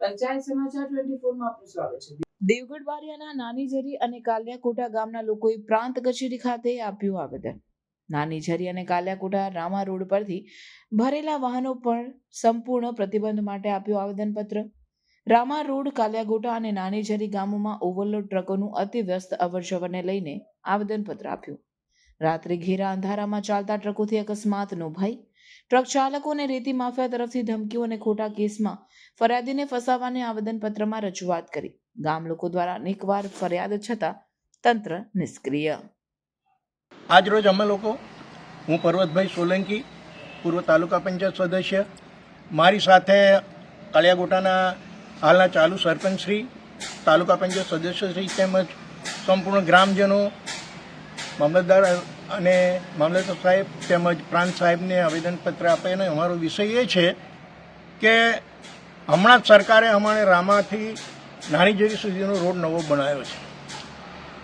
પંચાયત સમાચાર ટ્વેન્ટી ફોરમાં આપનું સ્વાગત છે. દેવગઢ બારિયાના નાની ઝરી અને કાલિયાકોટા આવેદન. નાની અને કાલિયાકોટા રામા રોડ પરથી ભરેલા વાહનો પર સંપૂર્ણ પ્રતિબંધ માટે આપ્યું આવેદનપત્ર. રામા રોડ કાલિયાગોટા અને નાની ઝરી ગામોમાં ઓવરલોડ ટ્રકોનું અતિવ્યસ્ત અવરજવરને લઈને આવેદનપત્ર આપ્યું. રાત્રે ઘેરા અંધારામાં ચાલતા ટ્રકોથી અકસ્માતનો ભય. ટ્રક ચાલકો અને રેતી માફિયા તરફથી ધમકીઓ અને ખોટા કેસમાં ફરિયાદીને ફસાવવાની આવેદનપત્રમાં રજૂઆત કરી. ગામ લોકો દ્વારા અનેકવાર ફરિયાદ છતાં તંત્ર નિષ્ક્રિય. આજરોજ અમે લોકો, હું પર્વતભાઈ સોલંકી, પૂર્વ તાલુકા પંચાયત સદસ્ય, મારી સાથે કાળિયાગોટાના હાલના ચાલુ સરપંચશ્રી, તાલુકા પંચાયત સદસ્યશ્રી તેમજ સંપૂર્ણ ગ્રામજનો મામલતદાર અને મામલતદાર સાહેબ તેમજ પ્રાંત સાહેબને આવેદનપત્ર આપે અને અમારો વિષય એ છે કે હમણાં જ સરકારે અમારે રામાથી નાની જેરી સુધીનો રોડ નવો બનાવ્યો છે.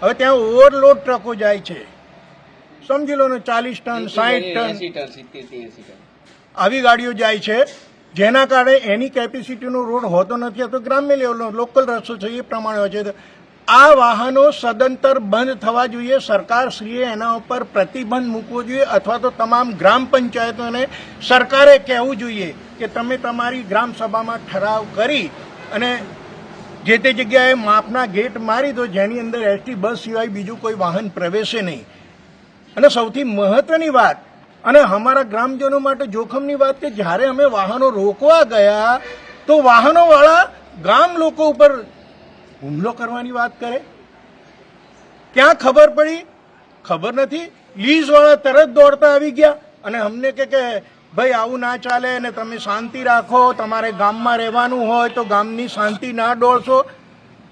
હવે ત્યાં ઓવરલોડ ટ્રકો જાય છે. સમજી લો ને ચાલીસ ટન સાઠ ટન. આવી ગાડીઓ જાય છે. જેના કારણે એની કેપેસિટીનો રોડ હોતો નથી. તો ગ્રામ્ય લેવલનો લોકલ રસ્તો છે એ પ્રમાણે હોય છે. આ વાહનો સદંતર બંધ થવા જોઈએ. સરકારશ્રીએ એના ઉપર પ્રતિબંધ મૂકવો જોઈએ અથવા તો તમામ ગ્રામ પંચાયતોને સરકારે કહેવું જોઈએ કે તમે તમારી ગ્રામ સભામાં ઠરાવ કરી અને જે તે જગ્યાએ માપના ગેટ મારી દો, જેની અંદર એસટી બસ સિવાય બીજું કોઈ વાહન પ્રવેશે નહીં. અને સૌથી મહત્વની વાત, અને અમારા ગ્રામજનો માટે જોખમની વાત કે જ્યારે અમે વાહનો રોકવા ગયા, તો વાહનોવાળા ગામ લોકો ઉપર હુમલો કરવાની વાત કરે? ક્યાં ખબર પડી? ખબર નથી. લીઝવાળા તરત દોડતા આવી ગયા અને અમને કે કે, ભાઈ, આવું ના ચાલે અને તમે શાંતિ રાખો. તમારે ગામમાં રહેવાનું હોય તો ગામની શાંતિ ના દોડશો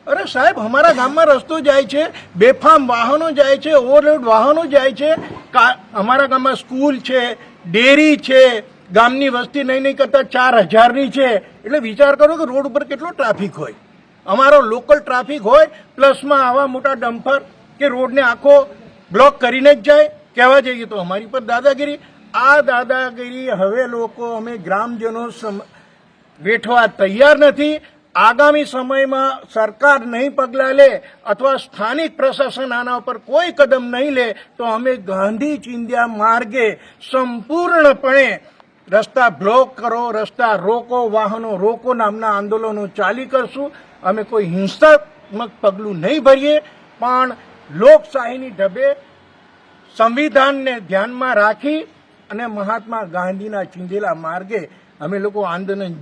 અરે સાહેબ, અમારા ગામમાં રસ્તો જાય છે, બેફામ વાહનો જાય છે, ઓવરલોડ વાહનો જાય છે. અમારા ગામમાં સ્કૂલ છે, ડેરી છે, ગામની વસ્તી નહીં નહીં કરતાં ચાર હજારની છે. એટલે વિચાર કરો કે રોડ ઉપર કેટલો ટ્રાફિક હોય. અમારો લોકલ ટ્રાફિક હોય પ્લસમાં આવા મોટા ડમ્પર કે રોડને આખો બ્લોક કરીને જ જાય, કહેવા જઈએ તો અમારી પર દાદાગીરી. આ દાદાગીરી હવે લોકો, અમે ગ્રામજનો વેઠવા તૈયાર નથી. આગામી સમયમાં સરકાર નહીં પગલાં લે અથવા સ્થાનિક પ્રશાસન આના ઉપર કોઈ કદમ નહીં લે, તો અમે ગાંધી ચિંધ્યા માર્ગે સંપૂર્ણપણે રસ્તા બ્લોક કરો, રસ્તા રોકો, વાહનો રોકો નામના આંદોલનો ચાલી કરશું. અમે કોઈ હિંસાત્મક પગલું નહીં ભરીએ, પણ લોકશાહીની ઢબે સંવિધાનને ધ્યાનમાં રાખી અને મહાત્મા ગાંધીના ચીંધેલા માર્ગે અમે લોકો આંદોલન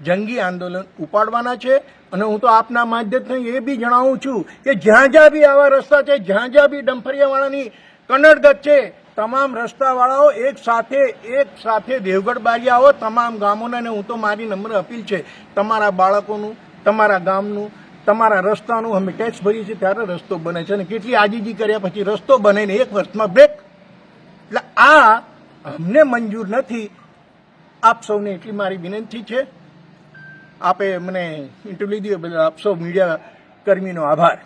જંગી આંદોલન ઉપાડવાના છે. અને હું તો આપના માધ્યમથી એ બી જણાવું છું કે જ્યાં જ્યાં બી આવા રસ્તા છે, જ્યાં જ્યાં બી ડંફરિયાવાળાની કન્નડગત છે, તમામ રસ્તાવાળાઓ એક સાથે એક સાથે દેવગઢ બારી આવો, તમામ ગામોને હું તો મારી નમ્ર અપીલ છે, તમારા બાળકોનું તમારા ગામનું, તમારા રસ્તાનું અમે ટેક્સ ભરીએ છીએ, ત્યારે રસ્તો બને છે. અને કેટલી આજીજી કર્યા પછી રસ્તો બને ને એક વર્ષમાં બ્રેક એટલે આ અમને મંજૂર નથી. આપ સૌને એટલી મારી વિનંતી છે. આપે મને ઇન્ટરવ્યુ બદલ આપ સૌ મીડિયા કર્મીનો આભાર.